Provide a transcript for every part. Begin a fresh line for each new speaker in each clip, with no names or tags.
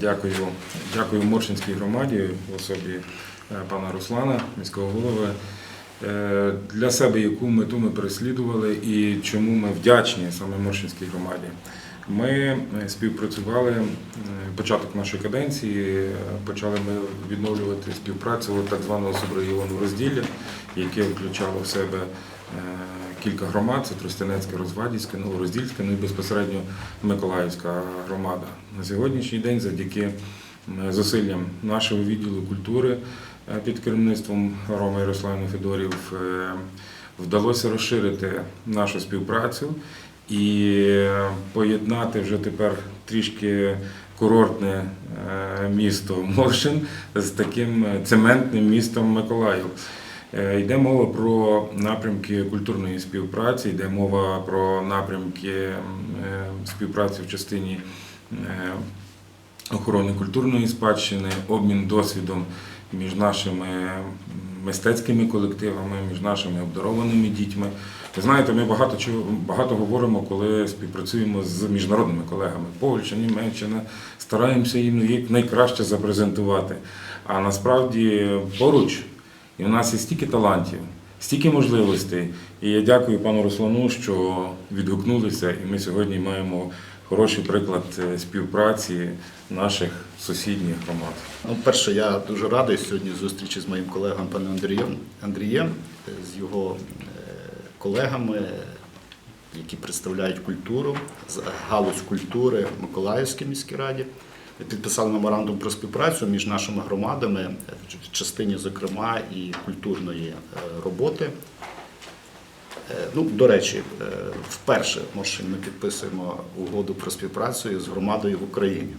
Дякую, дякую Моршинській громаді в особі е, пана Руслана, міського голови. Е, Для себе яку мету ми переслідували і чому ми вдячні саме Моршинській громаді. Ми е, співпрацювали початок нашої каденції. Почали ми відновлювати співпрацю так званого субрегіону розділля, яке включало в себе кілька громад: це Тростянецьке, Розвадівське, Новороздільське, ну і безпосередньо Миколаївська громада. На сьогоднішній день, завдяки е, зусиллям нашого відділу культури е, під керівництвом Роми Ярославни Федорів, е, вдалося розширити нашу співпрацю і е, поєднати вже тепер трішки курортне е, місто Моршин з таким е, цементним містом Миколаїв. Е, Йде мова про напрямки культурної співпраці, йде мова про напрямки е, співпраці в частині е, охорони культурної спадщини, обмін досвідом між нашими мистецькими колективами, між нашими обдарованими дітьми. Ви знаєте, ми багато чого багато говоримо, коли співпрацюємо з міжнародними колегами Польща, Німеччина, стараємося їм як найкраще запрезентувати. А насправді поруч і у нас є стільки талантів, стільки можливостей. І я дякую пану Руслану, що відгукнулися, і ми сьогодні маємо хороший приклад е, співпраці наших сусідніх громад.
Ну, перше, я дуже радий сьогодні зустрічі з моїм колегом паном Андрієм, Андрієм е, з його е, колегами, які представляють культуру, галузь культури в Миколаївській міській раді. Підписали меморандум про співпрацю між нашими громадами е, в частині, зокрема, і культурної е, роботи. Е, Ну, до речі, вперше може, ми підписуємо угоду про співпрацю з громадою в Україні.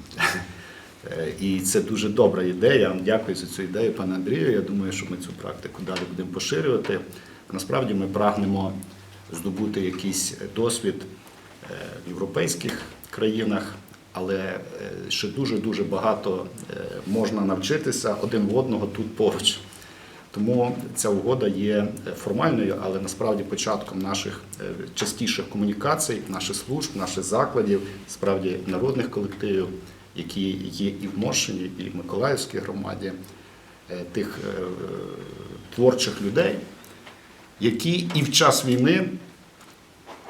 І це дуже добра ідея. Дякую за цю ідею, пане Андрію. Я думаю, що ми цю практику далі будемо поширювати. Насправді ми прагнемо здобути якийсь досвід в європейських країнах, але е, ще дуже дуже багато е, можна навчитися один в одного тут поруч. Тому ця угода є формальною, але насправді початком наших е, частіших комунікацій, наших служб, наших закладів, справді народних колективів, які є і в Моршині, і в Миколаївській громаді, е, тих е, творчих людей, які і в час війни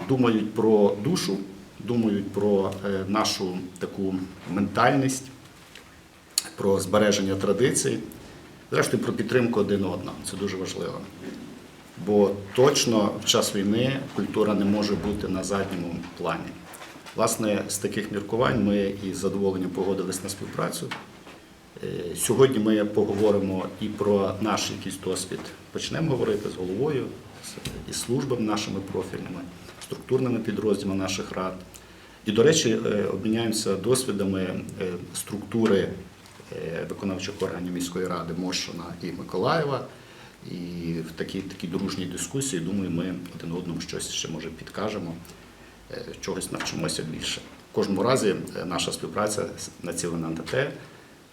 думають про душу, думають про е, нашу таку ментальність, про збереження традицій. Зрештою, про підтримку один одного. Це дуже важливо. Бо точно в час війни культура не може бути на задньому плані. Власне, з таких міркувань ми із задоволенням погодились на співпрацю. Е, Сьогодні ми поговоримо і про наш якийсь досвід. Почнемо говорити з головою, з- службами нашими профільними, структурними підрозділами наших рад. І, до речі, е, обміняємося досвідами е, структури е, виконавчих органів міської ради Мошина і Миколаєва. І в такій, такій дружній дискусії, думаю, ми один одному щось ще може підкажемо, чогось навчимося більше. В кожному разі наша співпраця націлена на те,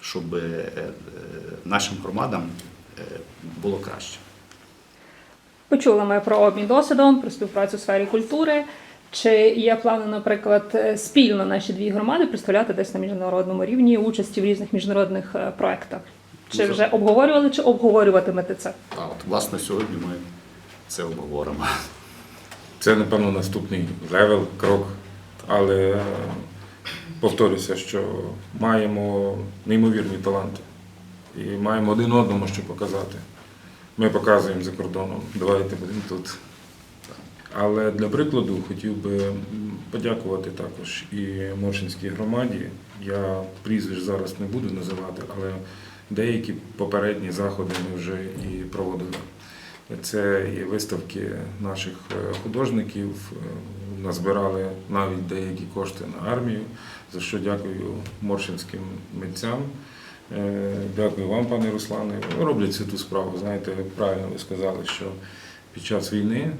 щоб нашим громадам було краще.
Почули ми про обмін досвідом, про співпрацю у сфері культури. Чи є плани, наприклад, спільно наші дві громади представляти десь на міжнародному рівні участі в різних міжнародних е, проектах? Чи вже обговорювали, чи обговорюватимете це?
А от власне сьогодні ми це обговоримо.
Це, напевно, наступний левел, крок. Але е, повторюся, що маємо неймовірні таланти і маємо один одному що показати. Ми показуємо за кордоном, давайте будемо тут. Але для прикладу хотів би подякувати також і Моршинській громаді. Я прізвищ зараз не буду називати, але деякі попередні заходи ми вже і проводили. Це і виставки наших е, художників. е, Назбирали навіть деякі кошти на армію, за що дякую моршинським митцям. Е, Дякую вам, пане Руслане. Роблять святу справу. Знаєте, правильно ви сказали, що під час війни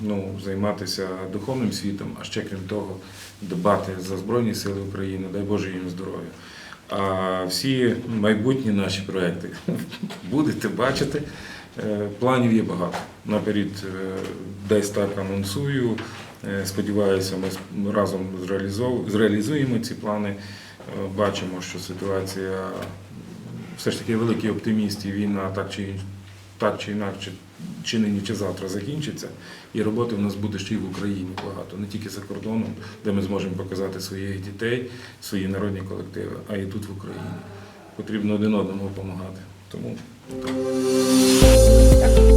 ну, займатися духовним світом, а ще крім того, дбати за Збройні Сили України, дай Боже їм здоров'я. А всі майбутні наші проекти будете бачити. Е, Планів є багато. Наперед е, десь так анонсую. Сподіваюся, ми разом зреалізуємо ці плани. Бачимо, що ситуація все ж таки великий оптиміст, і війна так чи так чи інакше, чи нині, чи завтра закінчиться, і роботи в нас буде ще й в Україні багато, не тільки за кордоном, де ми зможемо показати своїх дітей, свої народні колективи, а і тут в Україні. Потрібно один одному допомагати. Тому так.